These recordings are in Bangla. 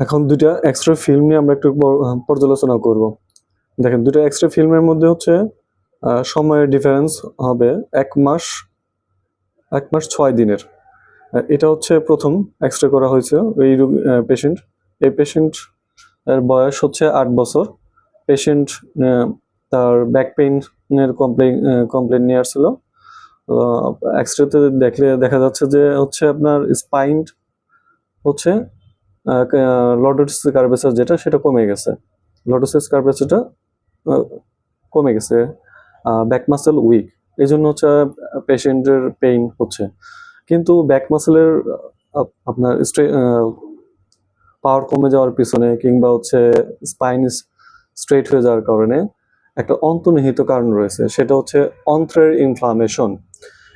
এখন দুইটা এক্সট্রা ফিল্ম নিয়ে আমরা একটু পর- পর্যালোচনা করব। দেখেন দুটো এক্সট্রা ফিল্মের মধ্যে হচ্ছে সময়ের ডিফারেন্স হবে এক মাস এক মাস ছয় দিনের। এটা হচ্ছে প্রথম এক্সট্রা করা হয়েছে এই পেশেন্ট এই পেশেন্ট এর বয়স হচ্ছে আট বছর। পেশেন্ট তার ব্যাক পেইনের কমপ্লেন কমপ্লেন নিয়ে আসছিল। এক্সট্রাতে দেখলে দেখা যাচ্ছে যে হচ্ছে আপনার স্পাইন হচ্ছে লটোসিস কার্ভেচার যেটা, সেটা কমে গেছে। লটোসিস কার্ভেচারটা কমে গেছে ব্যাক মাসেল উইক এই জন্য হচ্ছে পেশেন্টের পেইন হচ্ছে। কিন্তু ব্যাক মাসেলের আপনার পাওয়ার কমে যাওয়ার পিছনে কিংবা হচ্ছে স্পাইন স্ট্রেট হয়ে যাওয়ার কারণে একটা অন্তর্নিহিত কারণ রয়েছে। সেটা হচ্ছে অন্ত্রের ইনফ্লামেশন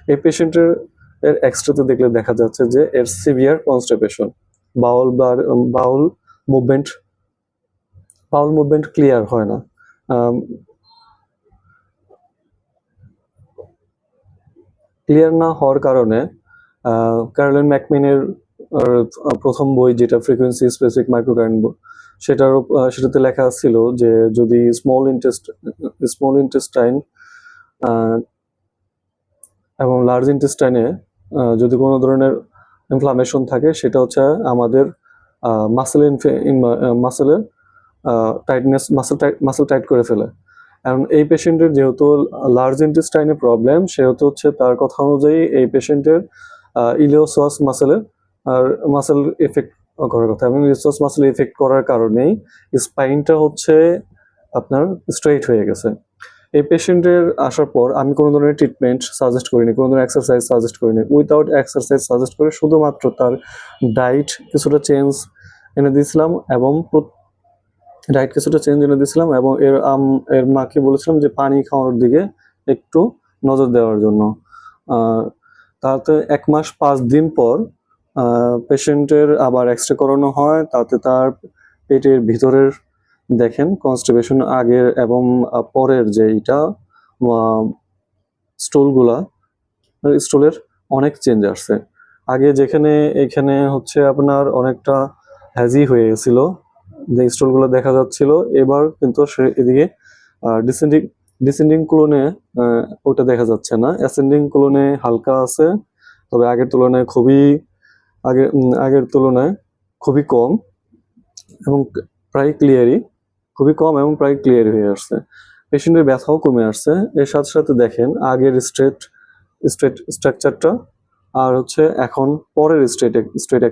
এই পেশেন্টের এর এক্সট্রাতে দেখলে দেখা যাচ্ছে যে এর severe constipation bowel bowel movement bowel movement clear হয় না। ক্লিয়ার না হওয়ার কারণে ক্যারোলিন ম্যাকমিনের প্রথম বই যেটা ফ্রিকোয়েন্সি স্পেসিফিক মাইক্রোকারেন্ট সেটার সেটাতে লেখা ছিল যে যদি স্মল ইন্টেস্ট স্মল ইন্টেস্টাইন এবং লার্জ ইন্টেস্টাইনে যদি কোনো ধরনের ইনফ্লামেশন থাকে, সেটা হচ্ছে আমাদের muscle মাসেলের tightness muscle tight muscle tight করে ফেলে। কারণ এই পেশেন্টের যেহেতু লার্জ ইন্টেস্টাইনে প্রবলেম সেহেতু হচ্ছে তার কথা অনুযায়ী এই পেশেন্টের ইলিওসোয়াস মাসেলের আর মাসেল এফেক্ট করার কথা। এবং ইলিওসোয়াস মাসেল এফেক্ট করার কারণেই স্পাইনটা হচ্ছে আপনার স্ট্রেইট হয়ে গেছে। এই পেশেন্টের আসার পর আমি কোনো ধরনের ট্রিটমেন্ট সাজেস্ট করিনি, কোনো ধরনের এক্সারসাইজ সাজেস্ট করিনি। উইদাউট এক্সারসাইজ সাজেস্ট করে শুধুমাত্র তার ডায়েট কিছুটা চেঞ্জ এনে দিয়েছিলাম এবং ডায়েট কিছুটা চেঞ্জ এনে দিয়েছিলাম এবং এর, আম, এর মাকে বলেছিলাম যে পানি খাওয়ানোর দিকে একটু নজর দেওয়ার জন্য। তাতে এক মাস পাঁচ দিন পর পেশেন্টের আবার এক্সরে করানো হয়, তাতে তার পেটের ভিতরের দেখেন কনস্টিপেশন আগের এবং পরের যে এটা স্টুলগুলা স্টুলের অনেক চেঞ্জ আসছে। আগে যেখানে, এখানে হচ্ছে আপনার অনেকটা হ্যাজি হয়ে গেছিল, যে স্টলগুলো দেখা যাচ্ছিল, এবার কিন্তু সে এদিকে ডিসেন্ডিং ডিসেন্ডিং ক্লোনে ওটা দেখা যাচ্ছে না। অ্যাসেন্ডিং ক্লোনে হালকা আছে, তবে আগের তুলনায় খুবই, আগে আগের তুলনায় খুবই কম এবং প্রায় ক্লিয়ারই খুবই কম এবং প্রায় ক্লিয়ার হয়ে আসছে। পেশেন্টের ব্যথাও কমে আসছে। এর সাথে সাথে দেখেন, আগের স্ট্রেট স্ট্রেট স্ট্রাকচারটা আর হচ্ছে এখন পরের স্ট্রেট স্ট্রেট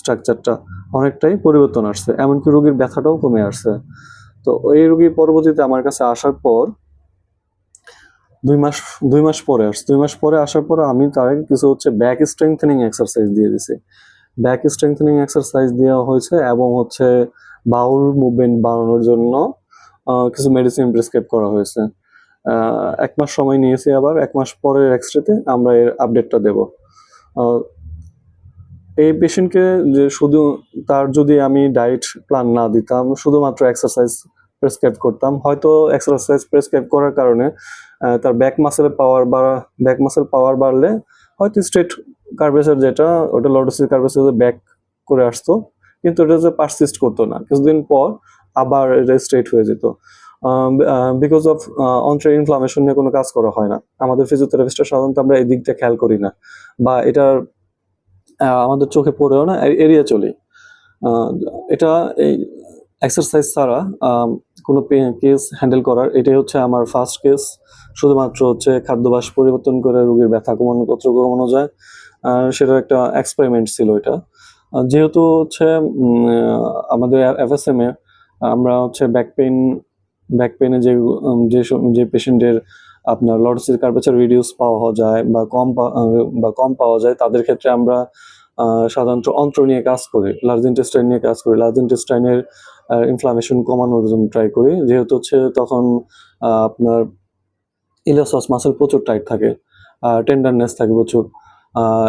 স্ট্রাকচারটা অনেকটাই পরিবর্তন আসছে। এমনকি রোগীর ব্যথাটাও কমে আসছে। তো এই রোগী পরবর্তীতে আমার কাছে আসার পর দুই মাস দুই মাস পরে আসছে। দুই মাস পরে আসার পর আমি তার কিছু হচ্ছে ব্যাক স্ট্রেংথেনিং এক্সারসাইজ দিয়ে দিছি। ব্যাক স্ট্রেংথেনিং এক্সারসাইজ দেওয়া হয়েছে এবং হচ্ছে বাউল মুভমেন্ট বাড়ানোর জন্য কিছু মেডিসিন প্রেসক্রাইব করা হয়েছে। এক মাস সময় নিয়েছি আবার, এক মাস পরের এক্সরেতে আমরা এর আপডেটটা দেব। এই পেশেন্টকে যে শুধু তার যদি আমি ডায়েট প্ল্যান না দিতাম, শুধুমাত্র এক্সারসাইজ প্রেসক্রাইব করতাম, হয়তো এক্সারসাইজ প্রেসক্রাইব করার কারণে তার ব্যাক মাসেলের পাওয়ার বাড়া ব্যাক মাসেল পাওয়ার বাড়লে, হয়তো স্ট্রেট কার্ভেচার যেটা, ওটা লটোসিস কার্ভেচার ব্যাক করে আসতো। কিন্তু এটা যে পারসিস্ট করতো না। কিছুদিন পর আবার এটা স্ট্রেট হয়ে যেত। বিকজ অফ অন্ট্রে ইনফ্লামেশন নিয়ে কোনো কাজ করা হয় না। আমাদের ফিজিওথেরাপিস্টরা সাধারণত আমরা এই দিকটা খেয়াল করি না। বা এটার আমাদের চোখে পড়েও না, এ- এড়িয়ে চলি। এটা এই এক্সারসাইজ ছাড়া কোনো কেস হ্যান্ডেল করার, এটাই হচ্ছে আমার ফার্স্ট কেস শুধুমাত্র হচ্ছে খাদ্যাভ্যাস পরিবর্তন করে রোগীর ব্যথা কমানো কতটুকু কমানো যায়। আর সেটার একটা এক্সপেরিমেন্ট ছিল এটা। যেহেতু হচ্ছে আমাদের এফএসএম এ আমরা হচ্ছে ব্যাক পেইন ব্যাক পেইনে যে যে পেশেন্টের আপনার লটোসিস কার্পেচার রিডিউস পাওয়া যায় বা কম বা কম পাওয়া যায়, তাদের ক্ষেত্রে আমরা সাধারণত অন্ত্র নিয়ে কাজ করি লার্জ ইন্টেস্টাইন নিয়ে কাজ করি লার্জ ইন্টেস্টাইনের ইনফ্লামেশন কমানোর জন্য ট্রাই করি। যেহেতু হচ্ছে তখন আপনার ইলোসাস মাসেল প্রচুর টাইট থাকে টেন্ডারনেস থাকে প্রচুর।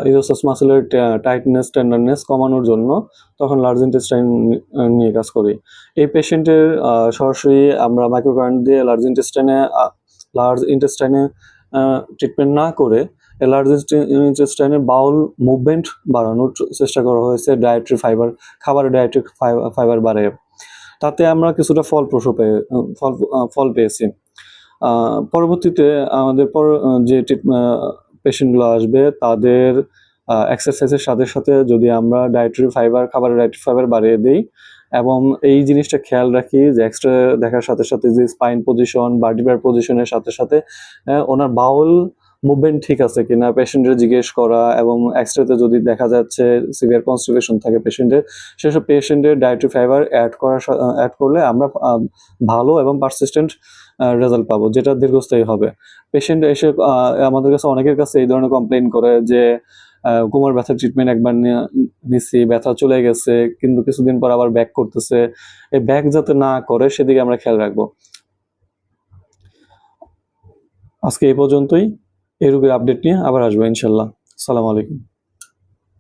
ইলোসাস মাসেলের টাইটনেস টেন্ডারনেস কমানোর জন্য তখন লার্জ ইন্টেস্টাইন নিয়ে কাজ করি। এই পেশেন্টের সরাসরি আমরা মাইক্রোকারেন্ট দিয়ে লার্জ ইন্টেস্টাইনে লার্জ ইন্টেস্টাইনে ট্রিটমেন্ট না করে লার্জ ইন্টেস্টাইনের বাউল মুভমেন্ট বাড়ানোর চেষ্টা করা হয়েছে ডায়েটরি ফাইবার খাবারের ডায়েটরি ফাইবার বাড়ে তাতে আমরা কিছুটা ফলপ্রসূ পেয়ে ফল ফল পেয়েছি। পরবর্তীতে আমাদের পর যে পেশেন্টগুলো আসবে, তাদের এক্সারসাইজের সাথে সাথে যদি আমরা ডায়েটরি ফাইবার খাবারের ডায়েটরি ফাইবার বাড়িয়ে দিই এবং এই জিনিসটা খেয়াল রাখি যে এক্সট্রা দেখার সাথে সাথে যে স্পাইন পজিশন বার্ডিবার পজিশনের সাথে সাথে ওনার বাউল মুভমেন্ট ঠিক আছে কিনা পেশেন্টের জিজ্ঞেস করা এবং এক্সট্রাতে যদি দেখা যাচ্ছে সিভিয়ার কনস্টিপেশন থাকে পেশেন্টের, সেসব পেশেন্টের ডায়েটরি ফাইবার অ্যাড করা অ্যাড করলে আমরা ভালো এবং পারসিস্টেন্ট রেজাল্ট পাবো, যেটা দীর্ঘস্থায়ী হবে। পেশেন্ট এসে আমাদের কাছে অনেকের কাছে এই ধরনের কমপ্লেন করে যে কোমর ব্যথার ট্রিটমেন্ট একবার নিয়ে- ব্যথা চলে গেছে, কিন্তু কিছুদিন পর আবার ব্যাক করতেছে। এই ব্যাক যাতে না করে, সেদিকে আমরা খেয়াল রাখব। আজকে এই পর্যন্তই। এই রোগের আপডেট নিয়ে আবার আসব, ইনশাল্লাহ। সালাম আলাইকুম।